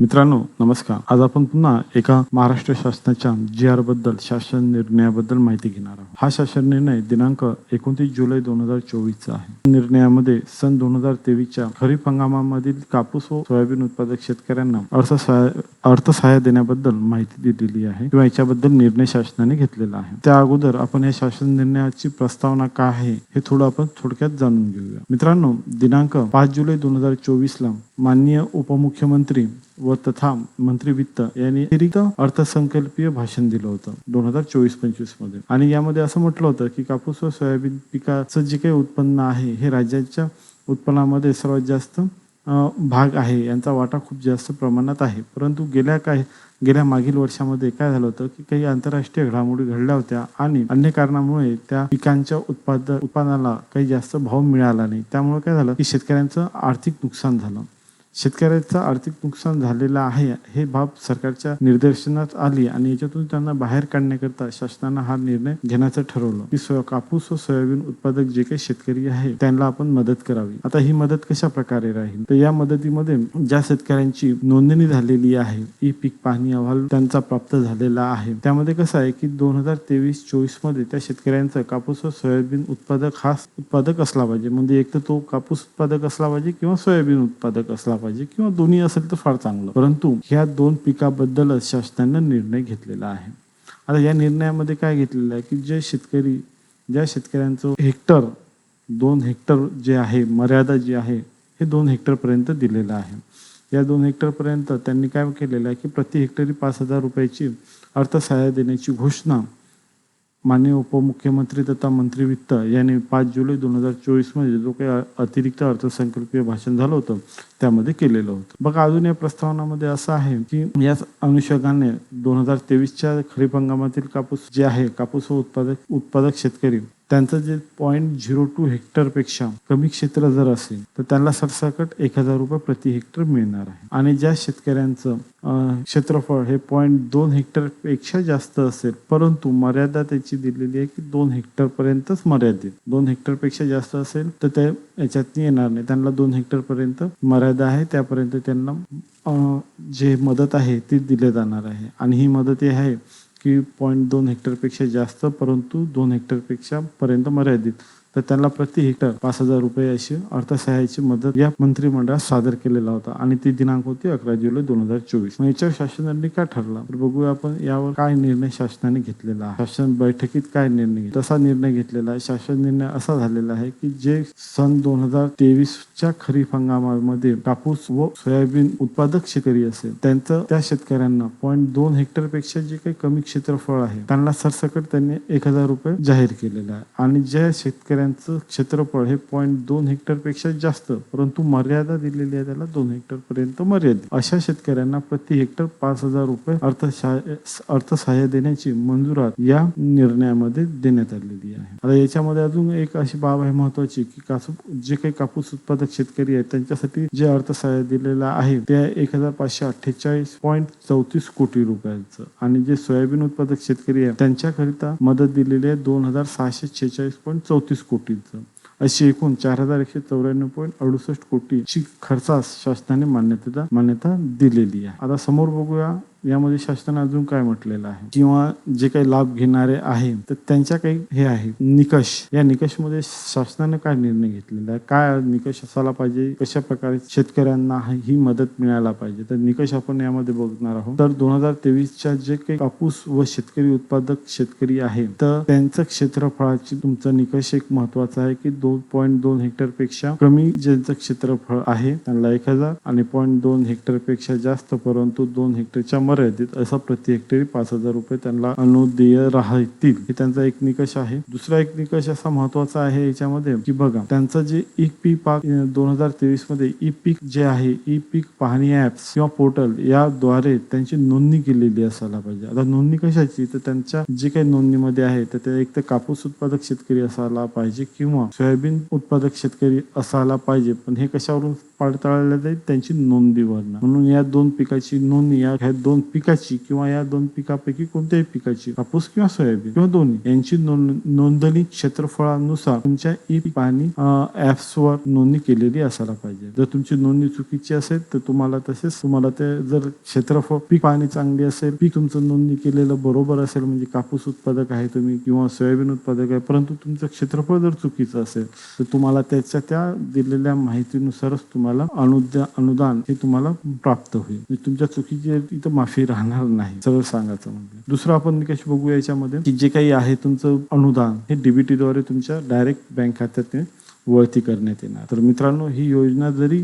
मित्रांनो नमस्कार. आज आपण पुन्हा एका महाराष्ट्र शासनाच्या जी आरबद्दल शासन निर्णयाबद्दल माहिती घेणार आहोत. हा शासन निर्णय दिनांक एकोणतीस जुलै दोन हजार चोवीसचा आहे. निर्णयामध्ये सन दोन हजार तेवीसच्या खरीप हंगामामधील कापूस व सोयाबीन उत्पादक शेतकऱ्यांना अर्थसहाय्य अर्थसहाय्य देण्याबद्दल माहिती दिलेली आहे किंवा याच्याबद्दल निर्णय शासनाने घेतलेला आहे. त्या अगोदर आपण या शासन निर्णयाची प्रस्तावना काय आहे हे थोडं आपण थोडक्यात जाणून घेऊया. मित्रांनो दिनांक पाच जुलै दोन हजार चोवीस ला माननीय उपमुख्यमंत्री व तथा मंत्री वित्त यांनी अतिरिक्त अर्थसंकल्पीय भाषण दिलं होतं दोन हजार चोवीस पंचवीसमध्ये. आणि यामध्ये असं म्हटलं होतं की कापूस व सोयाबीन पिकाचं जे काही उत्पन्न आहे हे राज्याच्या उत्पन्नामध्ये सर्वात जास्त भाग आहे. यांचा वाटा खूप जास्त प्रमाणात आहे. परंतु गेल्या काही गेल्या मागील वर्षामध्ये काय झालं होतं की काही आंतरराष्ट्रीय घडामोडी घडल्या होत्या आणि अन्य कारणामुळे त्या पिकांच्या उत्पादन उत्पादनाला काही जास्त भाव मिळाला नाही. त्यामुळे काय झालं की शेतकऱ्यांचं आर्थिक नुकसान झालं. शेतकऱ्याचं आर्थिक नुकसान झालेलं आहे हे बाब सरकारच्या निर्देशनात आली आणि याच्यातून त्यांना बाहेर काढण्याकरता शासनानं हा निर्णय घेण्याचं ठरवलं. की सोया कापूस व सोयाबीन उत्पादक जे काही शेतकरी आहे त्यांना आपण मदत करावी. आता ही मदत कशा प्रकारे राहील? तर या मदतीमध्ये ज्या शेतकऱ्यांची नोंदणी झालेली आहे ई पीक पाहणी अहवाल त्यांचा प्राप्त झालेला आहे. त्यामध्ये कसं आहे की दोन हजार तेवीस चोवीसमध्ये त्या शेतकऱ्यांचा कापूस व सोयाबीन उत्पादक हा उत्पादक असला पाहिजे. म्हणजे एक तर तो कापूस उत्पादक असला पाहिजे किंवा सोयाबीन उत्पादक असला पाहिजे किंवा दोन्ही असेल तर फार चांगलं. परंतु ह्या दोन पिकाबद्दलच शासनानं निर्णय घेतलेला आहे. आता या निर्णयामध्ये काय घेतलेलं आहे की जे शेतकरी ज्या शेतकऱ्यांचं हेक्टर दोन हेक्टर जे आहे मर्यादा जी आहे हे दोन हेक्टरपर्यंत दिलेलं आहे. या दोन हेक्टरपर्यंत त्यांनी काय केलेलं आहे की प्रति हेक्टरी पाच हजार रुपयाची अर्थसहाय्य देण्याची घोषणा माननीय उपमुख्यमंत्री तथा मंत्री वित्त यांनी पाच जुलै दोन हजार चोवीसमध्ये जो काही अतिरिक्त अर्थसंकल्पीय भाषण झालं होतं त्यामध्ये केलेलं होतं. बघा अजून या प्रस्तावनामध्ये असं आहे की याच अनुषंगाने दोन हजार तेवीसच्या खरीप हंगामातील कापूस जे आहे कापूस व उत्पादक उत्पादक शेतकरी त्यांचं जे पॉईंट झिरो टू हेक्टरपेक्षा कमी क्षेत्र जर असेल तर त्यांना सरसकट एक हजार रुपये प्रति हेक्टर मिळणार आहे. आणि ज्या शेतकऱ्यांचं क्षेत्रफळ हे पॉईंट दोन हेक्टरपेक्षा जास्त असेल परंतु मर्यादा त्याची दिलेली आहे की दोन हेक्टरपर्यंतच मर्यादित. दोन हेक्टरपेक्षा जास्त असेल तर ते याच्यात येणार नाही. त्यांना दोन हेक्टरपर्यंत मर्यादा आहे त्यापर्यंत त्यांना जे मदत आहे ती दिली जाणार आहे. आणि ही मदत ही आहे की पॉईंट दोन हेक्टरपेक्षा जास्त परंतु दोन हेक्टरपेक्षा पर्यंत मर्यादित. तर त्यांना प्रति हेक्टर पाच हजार रुपये अशी अर्थसहाय्याची मदत या मंत्रिमंडळात सादर केलेला होता. आणि ती दिनांक होती अकरा जुलै दोन हजार चोवीस. मग याच्यावर शासनाने काय ठरला? तर बघूया आपण यावर काय निर्णय शासनाने घेतलेला आहे. शासन बैठकीत काय निर्णय तसा निर्णय घेतलेला आहे. शासन निर्णय असा झालेला आहे की जे सन दोन हजार तेवीसच्या खरीप हंगामामध्ये कापूस व सोयाबीन उत्पादक शेतकरी असेल त्यांचं त्या शेतकऱ्यांना पॉईंट दोन हेक्टरपेक्षा जे काही कमी क्षेत्रफळ आहे त्यांना सरसकट त्यांनी एक हजार रुपये जाहीर केलेला आहे. आणि ज्या शेतकऱ्यांचं क्षेत्रफळ हे पॉईंट दोन हेक्टरपेक्षा जास्त परंतु मर्यादा दिलेली आहे त्याला दोन हेक्टर पर्यंत मर्यादित. अशा शेतकऱ्यांना प्रति हेक्टर पाच हजार रुपये अर्थसहाय्य अर्थसहाय्य देण्याची मंजुरात या निर्णयामध्ये देण्यात आलेली आहे. आता याच्यामध्ये अजून एक अशी बाब आहे महत्वाची की कासू जे काही कापूस उत्पादक शेतकरी आहेत त्यांच्यासाठी जे अर्थसहाय्य दिलेलं आहे ते एक हजार पाचशे अठ्ठेचाळीस पॉईंट चौतीस कोटी रुपयांचं. आणि जे सोयाबीन उत्पादक शेतकरी आहे त्यांच्याकरिता मदत दिलेली आहे दोन हजार सहाशे छेचाळीस पॉईंट चौतीस कोटीचं. अशी एकूण चार हजार एकशे चौऱ्याण्णव पॉईंट अडुसष्ट कोटीची खर्चास शासनाने मान्यता मान्यता दिलेली आहे. आता समोर बघूया यामध्ये शासनाने अजून काय म्हटलेलं आहे? किंवा जे काही लाभ घेणारे आहे तर त्यांच्या काही हे आहे. निकष. या निकषमध्ये शासनाने काय निर्णय घेतलेला आहे? काय निकष असायला पाहिजे? कशा प्रकारे शेतकऱ्यांना ही मदत मिळायला पाहिजे? तर निकष आपण यामध्ये बघणार आहोत. तर दोन हजार तेवीसच्या जे काही कापूस व शेतकरी उत्पादक शेतकरी आहे तर त्यांचं क्षेत्रफळाची तुमचा निकष एक महत्त्वाचा आहे की दोन पॉईंट दोन हेक्टरपेक्षा कमी ज्यांचं क्षेत्रफळ आहे त्यांना एक हजार आणि पॉईंट दोन हेक्टरपेक्षा जास्त परंतु दोन हेक्टरच्या मर्यादित असा प्रति हेक्टरी पाच हजार रुपये त्यांना अनुदेय राहतील. हे त्यांचा एक निकष आहे. दुसरा एक निकष असा महत्त्वाचा आहे याच्यामध्ये की बघा त्यांचं जे ई पीक पाक दोन हजार तेवीसमध्ये ई पीक जे आहे ई पीक पाहणी ऍप्स किंवा पोर्टल याद्वारे त्यांची नोंदणी केलेली असायला पाहिजे. आता नोंदणी कशाची? तर त्यांच्या जे काही नोंदणीमध्ये आहे तर ते एक तर कापूस उत्पादक शेतकरी असायला पाहिजे किंवा सोयाबीन उत्पादक शेतकरी असायला पाहिजे. पण हे कशावरून पडताळल्या जाईल? त्यांची नोंदीवरनं. म्हणून या दोन पिकाची नोंदणी या ह्या दोन पिकाची किंवा या दोन पिकापैकी कोणत्याही पिकाची कापूस किंवा सोयाबीन किंवा दोन्ही यांची नोंद नोंदणी क्षेत्रफळानुसार तुमच्या ई पाणी ऍप्स वर नोंदणी केलेली असायला पाहिजे. जर तुमची नोंदणी चुकीची असेल तर तुम्हाला तसेच तुम्हाला ते जर क्षेत्रफळ पीक पाणी चांगली असेल पीक तुमचं नोंदणी केलेलं बरोबर असेल म्हणजे कापूस उत्पादक आहे तुम्ही किंवा सोयाबीन उत्पादक आहे परंतु तुमचं क्षेत्रफळ जर चुकीचं असेल तर तुम्हाला त्याच्या त्या दिलेल्या माहितीनुसारच तुम्हाला अनुदा अनुदान हे तुम्हाला प्राप्त होईल. म्हणजे तुमच्या चुकीची इथं माफी राहणार नाही सरळ सांगायचं म्हणजे दुसरं आपण निकष बघू याच्यामध्ये की जे काही आहे तुमचं अनुदान हे डीबीटी द्वारे तुमच्या डायरेक्ट बँक खात्यात वळती करण्यात येणार. तर मित्रांनो ही योजना जरी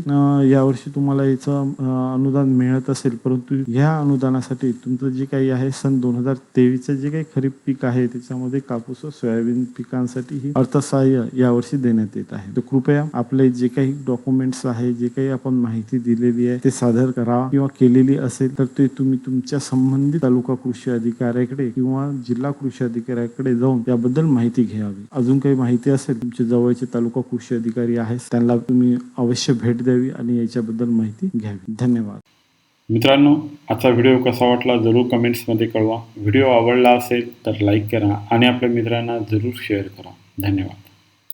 यावर्षी तुम्हाला याचं अनुदान मिळत असेल परंतु ह्या अनुदानासाठी तुमचं जे काही आहे सन दोन हजार तेवीसचं जे काही खरीप पीक आहे त्याच्यामध्ये कापूस व सोयाबीन पिकांसाठी ही अर्थसहाय्य यावर्षी देण्यात येत आहे. तर कृपया आपले जे काही डॉक्युमेंट्स आहे जे काही आपण माहिती दिलेली आहे ते सादर करा किंवा केलेली असेल तर ते तुम्ही तुमच्या संबंधित तालुका कृषी अधिकाऱ्याकडे किंवा जिल्हा कृषी अधिकाऱ्याकडे जाऊन त्याबद्दल माहिती घ्यावी. अजून काही माहिती असेल तुमच्या जवळचे तालुका कृषी अधिकारी आहेत. त्यांना तुम्ही अवश्य भेट द्यावी आणि याच्याबद्दल माहिती घ्यावी. धन्यवाद. मित्रांनो आजचा व्हिडिओ कसा वाटला जरूर कमेंट्समध्ये कळवा. व्हिडिओ आवडला असेल तर लाईक करा आणि आपल्या मित्रांना जरूर शेअर करा. धन्यवाद.